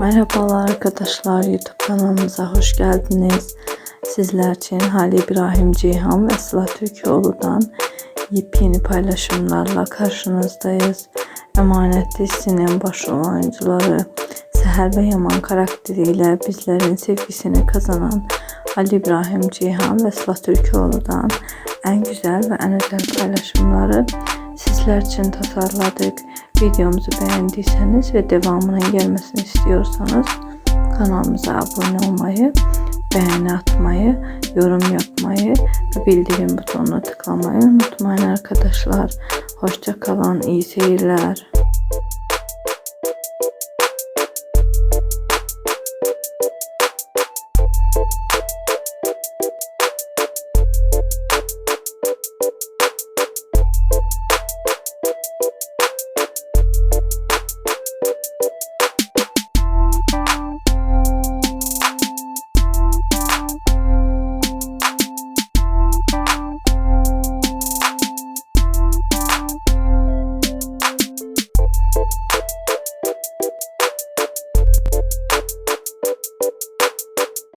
Merhabalar arkadaşlar YouTube kanalımıza hoş geldiniz. Sizler için Halil İbrahim Ceyhan ve Sıla Türkoğlu'dan yepyeni paylaşımlarla karşınızdayız. Emanet dizisinin başrol oyuncuları Seher ve Yaman karakteriyle bizlerin sevgisini kazanan Ali İbrahim Ceyhan ve Sıla Türkoğlu'dan en güzel ve en özel paylaşımları sizler için tasarladık. Videomuzu beğendiyseniz ve devamının gelmesini istiyorsanız kanalımıza abone olmayı, beğeni atmayı, yorum yapmayı ve bildirim butonuna tıklamayı unutmayın arkadaşlar. Hoşça kalın, iyi seyirler.